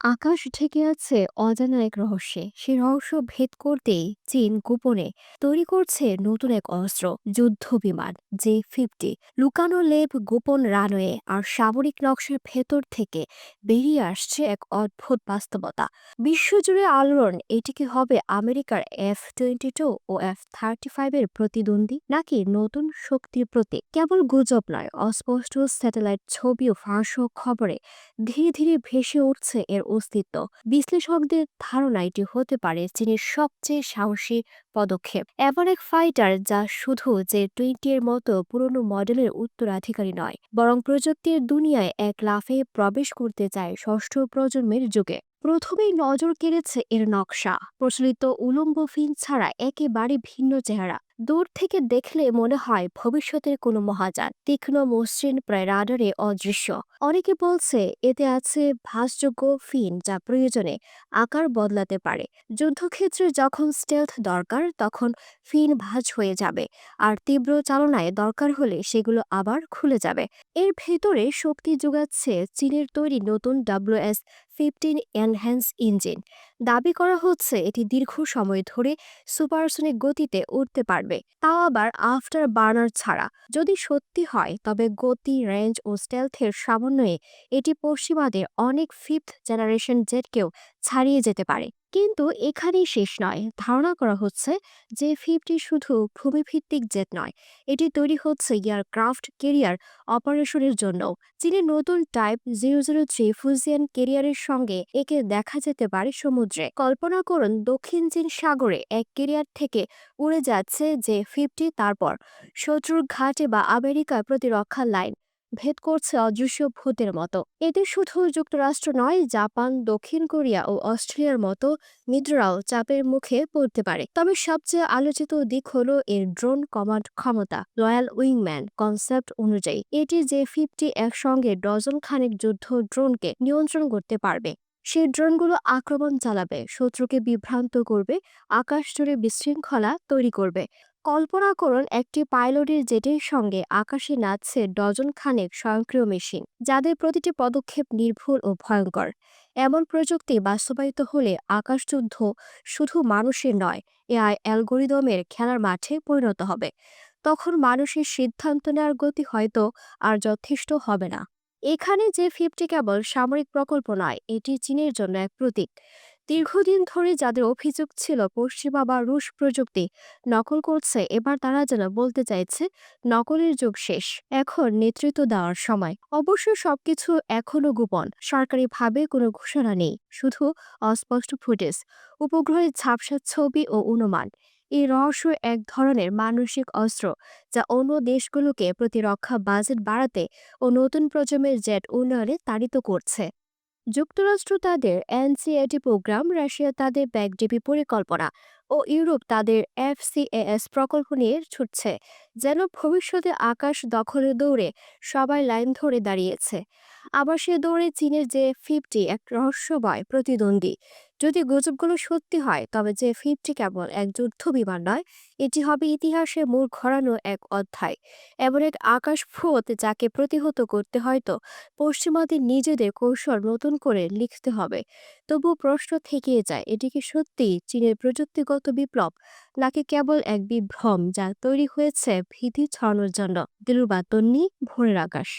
আকাশ ঢেকে আছে অজানা এক রহস্যে। সেই রহস্য ভেদ করতেই চীন গোপনে তৈরি করছে নতুন এক অস্ত্র, যুদ্ধ বিমান, জে ফিফটি। লুকানো লেব গোপন রানওয়ে আর সামরিক নকশার ভেতর থেকে বেরিয়ে আসছে এক অদ্ভুত বাস্তবতা। বিশ্বজুড়ে আলোড়ন, এটি কি হবে আমেরিকার এফ টোয়েন্টি টু ও এফ থার্টি ফাইভের প্রতিদ্বন্দ্বী, নাকি নতুন শক্তির প্রতীক? কেবল গুজব নয়, অস্পষ্ট স্যাটেলাইট ছবি ও ফাঁস খবরে ধীরে ধীরে ভেসে উঠছে এর অস্তিত্ব। বিশ্লেষকদের ধারণা এটি হতে পারে চীনের সবচেয়ে সাহসী পদক্ষেপ। এমন এক ফাইটার যা শুধু যে টোয়েন্টি এর মতো পুরনো মডেলের উত্তরাধিকারী নয়, বরং প্রযুক্তির দুনিয়ায় এক লাফে প্রবেশ করতে চায় ষষ্ঠ প্রজন্মের যুগে। প্রথমেই নজর কেড়েছে এর নকশা। প্রচলিত উলম্ব ফিন ছাড়া একেবারে ভিন্ন চেহারা। দূর থেকে দেখলে মনে হয় ভবিষ্যতের কোনো মহাজান তীক্ষ্ণ মসৃণ প্রায় রাডারে অদৃশ্য। অনেকে বলছে এতে আছে ভাসযোগ্য ফিন যা প্রয়োজনে আকার বদলাতে পারে। যুদ্ধক্ষেত্রে যখন স্টেলথ দরকার, তখন ফিন ভাঁজ হয়ে যাবে আর তীব্র চালনায় দরকার হলে সেগুলো আবার খুলে যাবে। এর ভেতরে শক্তি যোগাচ্ছে চীনের তৈরি নতুন ডাব্লিউএস ফিফটিন এনহ্যান্স ইঞ্জিন। দাবি করা হচ্ছে এটি দীর্ঘ সময় ধরে সুপারসনিক গতিতে উঠতে পারবে, তাও আবার আফটার বার্নার ছাড়া। যদি সত্যি হয়, তবে গতি, রেঞ্জ ও স্টেলথের সমন্বয়ে এটি পশ্চিমাদের অনেক ফিফথ জেনারেশন জেটকেও ছাড়িয়ে যেতে পারে। কিন্তু এখানেই শেষ নয়। ধারণা করা হচ্ছে যে ফিফটি শুধু ভূমিভিত্তিক জেট নয়। এটি তৈরি হচ্ছে এয়ারক্রাফট কেরিয়ার অপারেশনের জন্য চীনের নতুন type zero zero three Fujian কেরিয়ারের সঙ্গে একে দেখা যেতে পারে সমুদ্রে। কল্পনা করুন, দক্ষিণ চীন সাগরে এক কেরিয়ার থেকে উড়ে যাচ্ছে যে ফিফটি, তারপর শত্রুর ঘাটে বা আমেরিকার প্রতিরক্ষা লাইন। ভেদ করছে অদৃশ্য ভূতের মতো। এতে শুধু যুক্তরাষ্ট্র নয়, জাপান, দক্ষিণ কোরিয়া ও অস্ট্রেলিয়ার মতো মিত্ররাও চাপের মুখে পড়তে পারে। তবে সবচেয়ে আলোচিত দিক হলো এর ড্রোন কমান্ড ক্ষমতা রয়্যাল উইংম্যান কনসেপ্ট অনুযায়ী। এটি যে ফিফটি একসঙ্গে ডজন খানেক যুদ্ধ ড্রোনকে নিয়ন্ত্রণ করতে পারবে। সেই ড্রোনগুলো আক্রমণ চালাবে, শত্রুকে বিভ্রান্ত করবে, আকাশ জুড়ে বিশৃঙ্খলা তৈরি করবে। কল্পনা করুন একটি পাইলটের জেটের সঙ্গে আকাশে নাচছে ডজন খানেক স্বয়ংক্রিয় মেশিন, যাদের প্রতিটি পদক্ষেপ নির্ভুল ও ভয়ঙ্কর। এমন প্রযুক্তি বাস্তবায়িত হলে আকাশযুদ্ধ শুধু মানুষের নয়, এআই অ্যালগোরিদমের খেলার মাঠে পরিণত হবে। তখন মানুষের সিদ্ধান্ত নেওয়ার গতি হয়তো আর যথেষ্ট হবে না। এখানে যে ফিফটি কেবল সামরিক প্রকল্প নয়, এটি চীনের জন্য এক প্রতীক। দীর্ঘদিন ধরে যাদের অভিযোগ ছিল পশ্চিমা বা রুশ প্রযুক্তি নকল করছে, এবার তারা যেন বলতে চাইছে, নকলের যুগ শেষ, এখন নেতৃত্ব দেওয়ার সময়। অবশ্য সবকিছু এখনও গোপন, সরকারিভাবে কোনো ঘোষণা নেই, শুধু অস্পষ্ট ফুটেজ, উপগ্রহের ঝাপসা ছবি ও অনুমান। এই রহস্য এক ধরনের মানসিক অস্ত্র, যা অন্য দেশগুলোকে প্রতিরক্ষা বাজেট বাড়াতে ও নতুন প্রজন্মের জেট উন্নয়নে তাড়িত করছে। যুক্তরাষ্ট্র তাদের এনসিএটি প্রোগ্রাম, রাশিয়া তাদের ব্যাকডিপি পরিকল্পনা ও ইউরোপ তাদের এফসিএএস প্রকল্প নিয়ে ছুটছে, যেন ভবিষ্যতে আকাশ দখলে দৌড়ে সবাই লাইন ধরে দাঁড়িয়েছে। আবার সে দৌড়ে চীনের যে ফিফটি, এক রহস্যময় প্রতিদ্বন্দ্বী যদি গুজবগুলো সত্যি হয়, তবে যে ফিফটি কেবল এক যুদ্ধ বিমান নয়, এটি হবে ইতিহাসে মূল ঘরানো এক অধ্যায়। এমন এক আকাশ ফ্রোত যাকে প্রতিহত করতে হয়তো পশ্চিমাদের নিজেদের কৌশল নতুন করে লিখতে হবে। তবু প্রশ্ন থেকেই যায়, এটি কি সত্যি চীনের প্রযুক্তিগত বিপ্লব, নাকি কেবল এক বিভ্রম যা তৈরি হয়েছে ভীতি ছড়ানোর জন্য? দিলুবা তন্নি, ভোরের আকাশ।